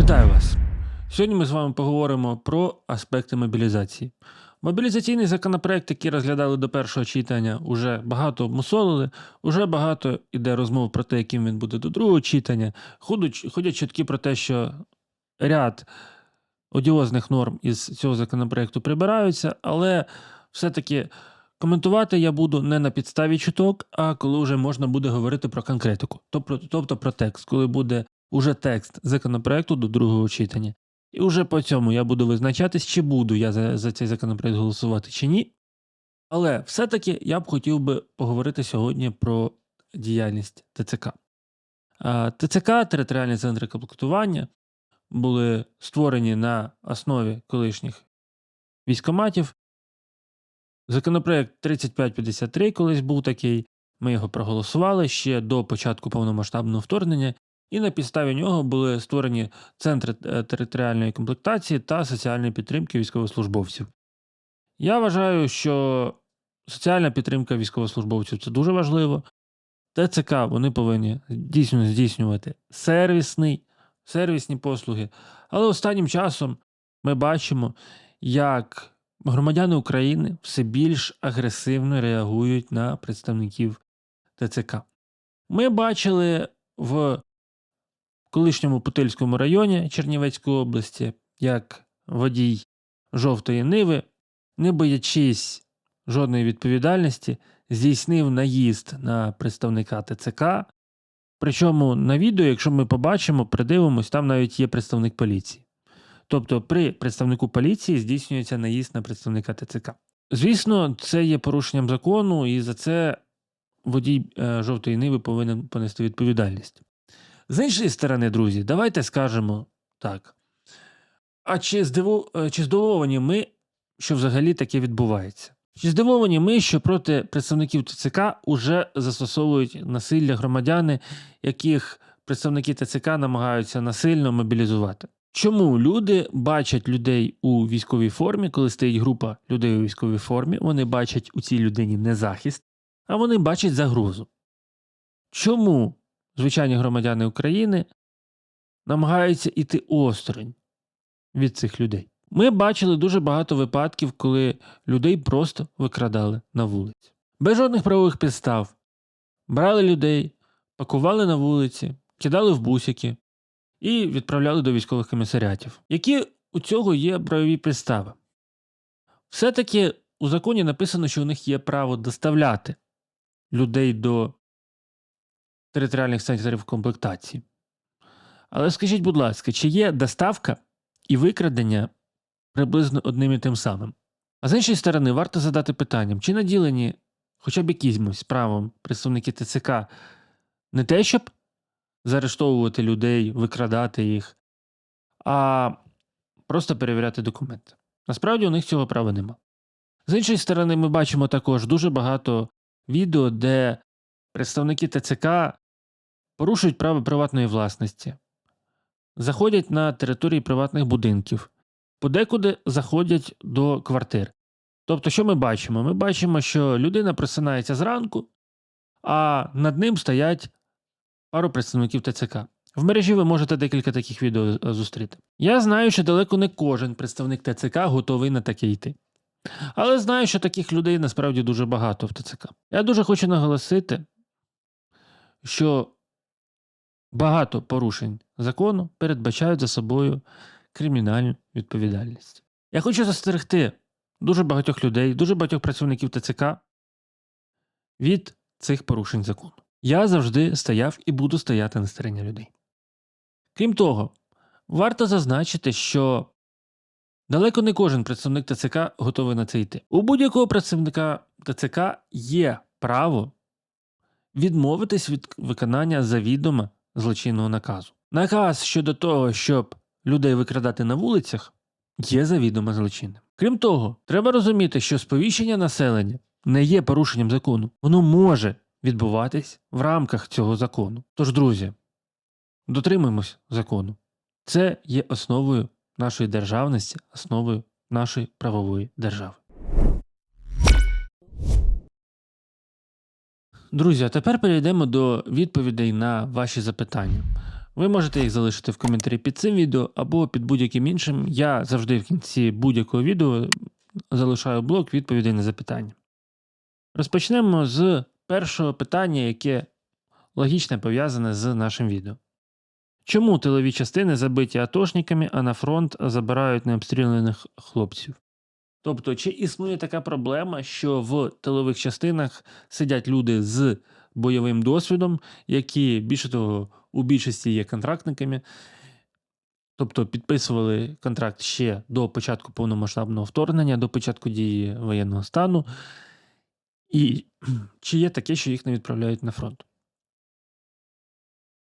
Вітаю вас! Сьогодні ми з вами поговоримо про аспекти мобілізації. Мобілізаційний законопроект, який розглядали до першого читання, уже багато мусолили, уже багато іде розмов про те, яким він буде до другого читання. Ходять чутки про те, що ряд одіозних норм із цього законопроекту прибираються, але все-таки коментувати я буду не на підставі чуток, а коли вже можна буде говорити про конкретику, тобто, тобто про текст, коли буде уже текст законопроекту до другого читання. І вже по цьому я буду визначатись, чи буду я за, за цей законопроект голосувати, чи ні. Але все-таки я б хотів би поговорити сьогодні про діяльність ТЦК. ТЦК, територіальні центри комплектування, були створені на основі колишніх військоматів. Законопроект 3553 колись був такий. Ми його проголосували ще до початку повномасштабного вторгнення, і на підставі нього були створені центри е, територіальної комплектації та соціальної підтримки військовослужбовців. Я вважаю, що соціальна підтримка військовослужбовців це дуже важливо. ТЦК вони повинні дійсно здійснювати сервісний, сервісні послуги. Але останнім часом ми бачимо, як громадяни України все більш агресивно реагують на представників ТЦК. Ми бачили в колишньому Путильському районі Чернівецької області, як водій жовтої ниви, не боячись жодної відповідальності, здійснив наїзд на представника ТЦК. Причому на відео, якщо ми побачимо, придивимось, там навіть є представник поліції. Тобто при представнику поліції здійснюється наїзд на представника ТЦК. Звісно, це є порушенням закону, і за це водій е, жовтої ниви повинен понести відповідальність. З іншої сторони, друзі, давайте скажемо так. А чи, здиву... е, чи здивовані ми, що взагалі таке відбувається? Чи здивовані ми, що проти представників ТЦК уже застосовують насилля громадяни, яких представники ТЦК намагаються насильно мобілізувати? Чому люди бачать людей у військовій формі, коли стоїть група людей у військовій формі, вони бачать у цій людині не захист, а вони бачать загрозу? Чому звичайні громадяни України намагаються іти осторонь від цих людей? Ми бачили дуже багато випадків, коли людей просто викрадали на вулиці. Без жодних правових підстав. Брали людей, пакували на вулиці, кидали в бусики і відправляли до військових комісаріатів. Які у цього є правові підстави? Все-таки у законі написано, що у них є право доставляти людей до територіальних центрів комплектації. Але скажіть, будь ласка, чи є доставка і викрадення приблизно одним і тим самим? А з іншої сторони, варто задати питанням, чи наділені хоча б якимось правом представники ТЦК не те, щоб заарештовувати людей, викрадати їх, а просто перевіряти документи. Насправді у них цього права нема. З іншої сторони, ми бачимо також дуже багато відео, де представники ТЦК порушують право приватної власності, заходять на території приватних будинків, подекуди заходять до квартир. Тобто, що ми бачимо? Ми бачимо, що людина просинається зранку, а над ним стоять пару представників ТЦК. В мережі ви можете декілька таких відео е, зустріти. Я знаю, що далеко не кожен представник ТЦК готовий на таке йти. Але знаю, що таких людей насправді дуже багато в ТЦК. Я дуже хочу наголосити, що багато порушень закону передбачають за собою кримінальну відповідальність. Я хочу застерегти дуже багатьох людей, дуже багатьох працівників ТЦК від цих порушень закону. Я завжди стояв і буду стояти на стороні людей. Крім того, варто зазначити, що далеко не кожен представник ТЦК готовий на це йти. У будь-якого працівника ТЦК є право відмовитись від виконання завідомо злочинного наказу. Наказ щодо того, щоб людей викрадати на вулицях, є завідомо злочинним. Крім того, треба розуміти, що сповіщення населення не є порушенням закону. Воно може відбуватись в рамках цього закону. Тож, друзі, дотримуємось закону. Це є основою нашої державності, основою нашої правової держави. Друзі, а тепер перейдемо до відповідей на ваші запитання. Ви можете їх залишити в коментарі під цим відео або під будь-яким іншим. Я завжди в кінці будь-якого відео залишаю блок відповідей на запитання. Розпочнемо з першого питання, яке логічно пов'язане з нашим відео. Чому тилові частини забиті атошниками, а на фронт забирають необстріляних хлопців? Тобто, чи існує така проблема, що в тилових частинах сидять люди з бойовим досвідом, які, більше того, у більшості є контрактниками, тобто підписували контракт ще до початку повномасштабного вторгнення, до початку дії воєнного стану, і чи є таке, що їх не відправляють на фронт?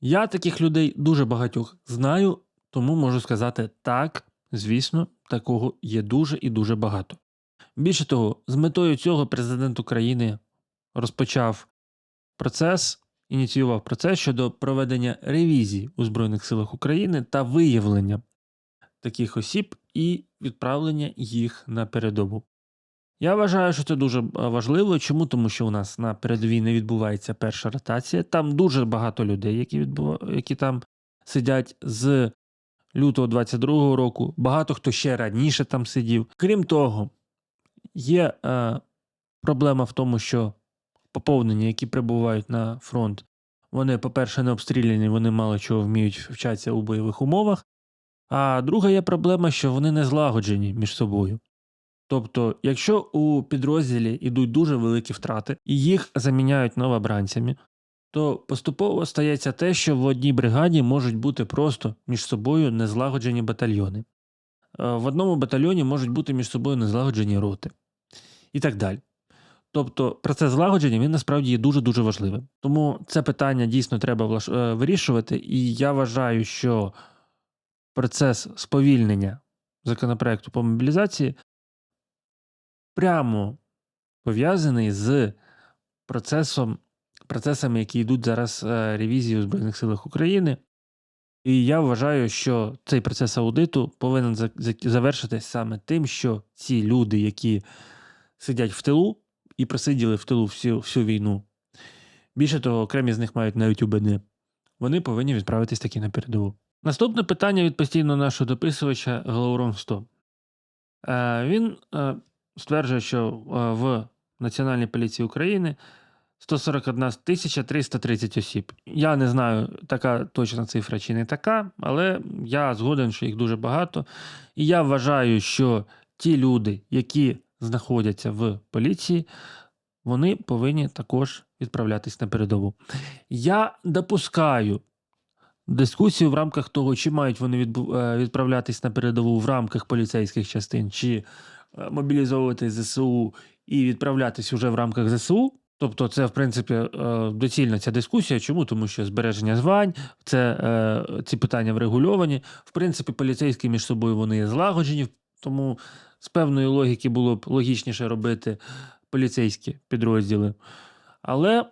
Я таких людей дуже багатьох знаю, тому можу сказати так, звісно, такого є дуже і дуже багато. Більше того, з метою цього президент України розпочав процес, ініціював процес щодо проведення ревізії у Збройних силах України та виявлення таких осіб і відправлення їх на передову. Я вважаю, що це дуже важливо. Чому? Тому що у нас на передовій не відбувається перша ротація. Там дуже багато людей, які, відбува... які там сидять з лютого 22-го року. Багато хто ще раніше там сидів. Крім того, є е, проблема в тому, що поповнення, які прибувають на фронт, вони, по-перше, не обстріляні, вони мало чого вміють вчатися у бойових умовах. А друга є проблема, що вони не злагоджені між собою. Тобто, якщо у підрозділі йдуть дуже великі втрати і їх заміняють новобранцями, то поступово стається те, що в одній бригаді можуть бути просто між собою незлагоджені батальйони. Е, В одному батальйоні можуть бути між собою незлагоджені роти і так далі. Тобто процес злагодження він насправді є дуже-дуже важливим. Тому це питання дійсно треба е, вирішувати, і я вважаю, що процес сповільнення законопроекту по мобілізації прямо пов'язаний з процесом, процесами, які йдуть зараз е, ревізії у Збройних силах України. І я вважаю, що цей процес аудиту повинен за- за- завершитись саме тим, що ці люди, які сидять в тилу і просиділи в тилу всю, всю війну, більше того, окремі з них мають навіть УБД, вони повинні відправитись таки на передову. Наступне питання від постійного нашого дописувача Глаурон 100. Е, Він е, стверджує, що в Національній поліції України 141 тисяча 330 осіб. Я не знаю, така точна цифра чи не така, але я згоден, що їх дуже багато. І я вважаю, що ті люди, які знаходяться в поліції, вони повинні також відправлятись на передову. Я допускаю дискусію в рамках того, чи мають вони е, відправлятись на передову в рамках поліцейських частин, чи е, мобілізовувати ЗСУ і відправлятись уже в рамках ЗСУ. Тобто, це, в принципі, е, доцільна ця дискусія. Чому? Тому що збереження звань, це е, ці питання врегульовані. В принципі, поліцейські між собою вони злагоджені, тому з певної логіки було б логічніше робити поліцейські підрозділи. Але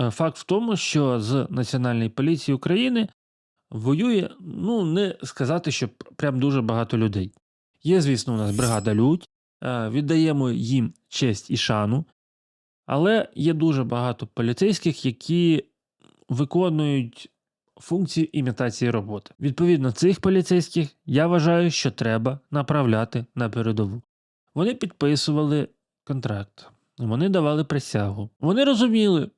е, факт в тому, що з Національної поліції України воює, ну, не сказати, що прям дуже багато людей. Є, звісно, у нас бригада Людь, віддаємо їм честь і шану, але є дуже багато поліцейських, які виконують функцію імітації роботи. Відповідно, цих поліцейських я вважаю, що треба направляти на передову. Вони підписували контракт, вони давали присягу. Вони розуміли,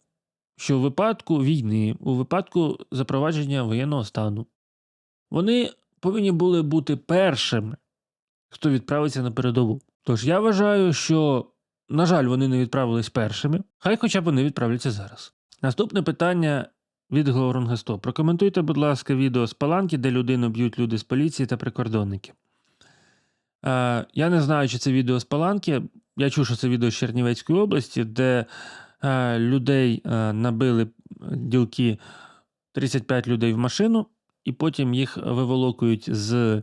що у випадку війни, у випадку запровадження воєнного стану, вони повинні були бути першими, хто відправиться на передову. Тож я вважаю, що, на жаль, вони не відправились першими, хай хоча б вони відправляться зараз. Наступне питання від Глоронга 100. Прокоментуйте, будь ласка, відео з паланки, де людину б'ють люди з поліції та прикордонники. Е, я не знаю, чи це відео з паланки. Я чув, що це відео з Чернівецької області, де е, людей е, набили ділки 35 людей в машину, і потім їх виволокують з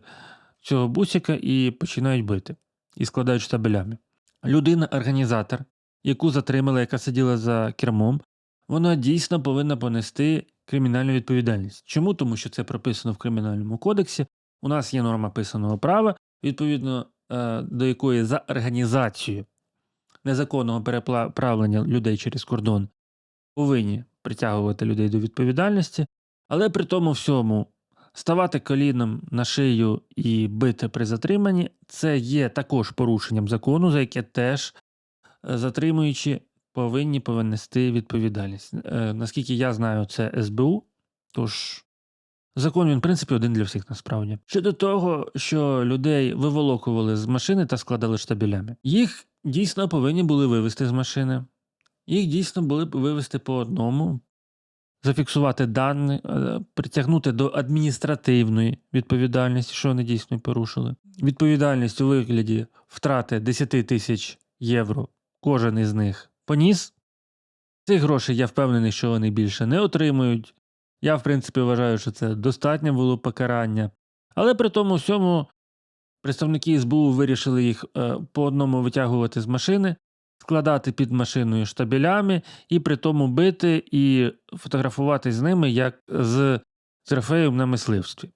цього бусика і починають бити, і складають штабелями. Людина-організатор, яку затримали, яка сиділа за кермом, вона дійсно повинна понести кримінальну відповідальність. Чому? Тому що це прописано в Кримінальному кодексі. У нас є норма писаного права, відповідно е, до якої за організацію незаконного переправлення людей через кордон повинні притягувати людей до відповідальності. Але при тому всьому ставати коліном на шию і бити при затриманні це є також порушенням закону, за яке теж е, затримуючі повинні понести відповідальність. Е, Наскільки я знаю, це СБУ, тож закон він, в принципі, один для всіх насправді. Щодо того, що людей виволокували з машини та складали штабелями, їх дійсно повинні були вивезти з машини. Їх дійсно були б вивезти по одному, зафіксувати дані, е, притягнути до адміністративної відповідальності, що вони дійсно порушили. Відповідальність у вигляді втрати 10 тисяч євро кожен із них поніс. Цих грошей я впевнений, що вони більше не отримують. Я, в принципі, вважаю, що це достатнє було покарання. Але при тому всьому представники СБУ вирішили їх е, по одному витягувати з машини, складати під машиною штабелями і при тому бити і фотографувати з ними як з трофеєм на мисливстві.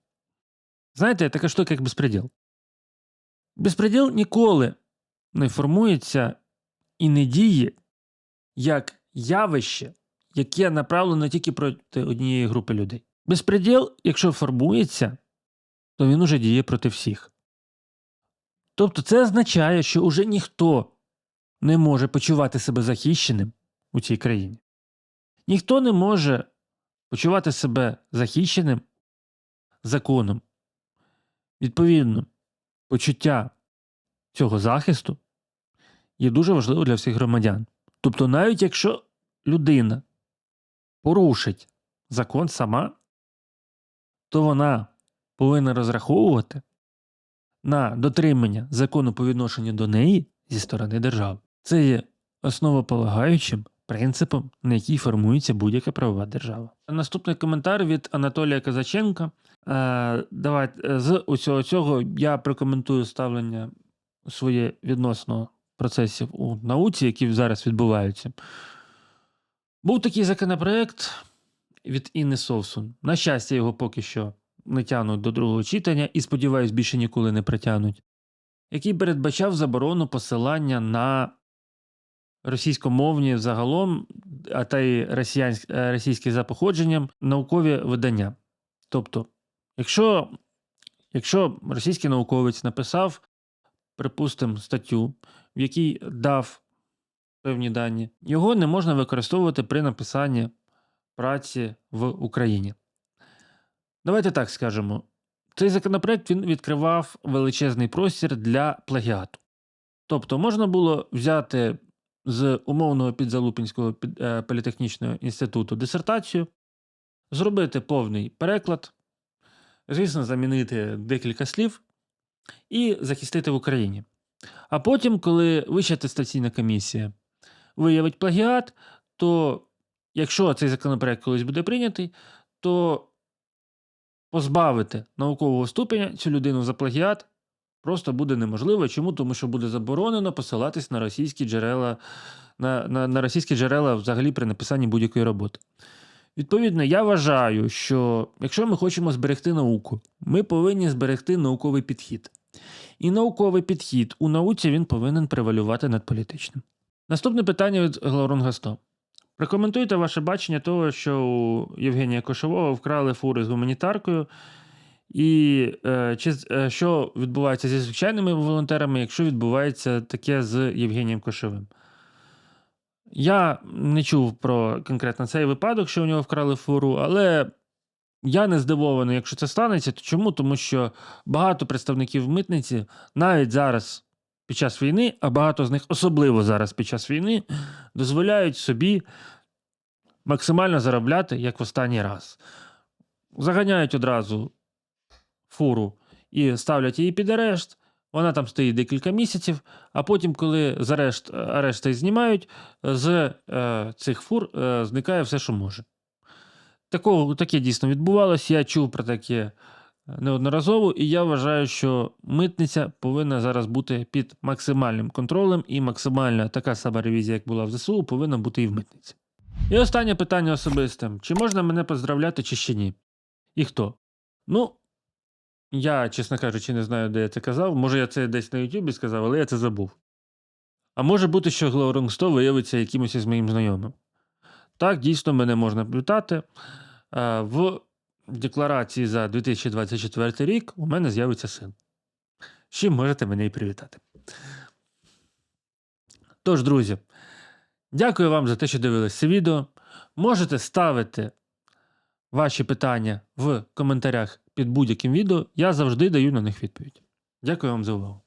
Знаєте, така штука, як безпреділ. Безпреділ ніколи не формується і не діє як явище, яке направлено тільки проти однієї групи людей. Безпреділ, якщо формується, то він уже діє проти всіх. Тобто це означає, що уже ніхто не може почувати себе захищеним у цій країні. Ніхто не може почувати себе захищеним законом. Відповідно, почуття цього захисту є дуже важливо для всіх громадян. Тобто, навіть якщо людина порушить закон сама, то вона повинна розраховувати на дотримання закону по відношенню до неї зі сторони держави. Це є основополагаючим принципом, на який формується будь-яка правова держава. Наступний коментар від Анатолія Казаченка. Е, давайте з усього цього я прокоментую ставлення своє відносно процесів у науці, які зараз відбуваються. Був такий законопроект від Інни Совсун. На щастя, його поки що не тягнуть до другого читання і, сподіваюсь, більше ніколи не притягнуть, який передбачав заборону посилання на російськомовні загалом, а та й е, російські за походженням наукові видання. Тобто, якщо, якщо російський науковець написав, припустимо, статтю, в якій дав певні дані, його не можна використовувати при написанні праці в Україні. Давайте так скажемо. Цей законопроект він відкривав величезний простір для плагіату. Тобто можна було взяти з умовного підзалупінського е, політехнічного інституту дисертацію, зробити повний переклад, звісно, замінити декілька слів і захистити в Україні. А потім, коли Вища атестаційна комісія виявить плагіат, то якщо цей законопроект колись буде прийнятий, то позбавити наукового ступеня цю людину за плагіат просто буде неможливо. Чому? Тому що буде заборонено посилатись на російські джерела, на, на, на російські джерела взагалі при написанні будь-якої роботи. Відповідно, я вважаю, що якщо ми хочемо зберегти науку, ми повинні зберегти науковий підхід. І науковий підхід у науці він повинен превалювати над політичним. Наступне питання від Глаурон 100. Прокоментуйте ваше бачення того, що у Євгенія Кошового вкрали фури з гуманітаркою, і е, чи, е, що відбувається зі звичайними волонтерами, якщо відбувається таке з Євгенієм Кошовим. Я не чув про конкретно цей випадок, що у нього вкрали фуру, але я не здивований, якщо це станеться. То чому? Тому що багато представників митниці навіть зараз під час війни, а багато з них особливо зараз під час війни, дозволяють собі максимально заробляти, як в останній раз. Заганяють одразу фуру і ставлять її під арешт. Вона там стоїть декілька місяців, а потім, коли з арешт, арешти знімають, з е, цих фур е, зникає все, що може. Такого, таке дійсно відбувалося. Я чув про таке неодноразово, і я вважаю, що митниця повинна зараз бути під максимальним контролем, і максимальна така сама ревізія, як була в ЗСУ, повинна бути і в митниці. І останнє питання особисте: чи можна мене поздравляти, чи ще ні? І хто? Ну, я, чесно кажучи, не знаю, де я це казав. Може, я це десь на Ютубі сказав, але я це забув. А може бути, що Глауринг 100 виявиться якимось із моїм знайомим. Так, дійсно, мене можна. Е, В декларації за 2024 рік у мене з'явиться син. З чим можете мене і привітати. Тож, друзі, дякую вам за те, що дивились це відео. Можете ставити ваші питання в коментарях під будь-яким відео. Я завжди даю на них відповідь. Дякую вам за увагу.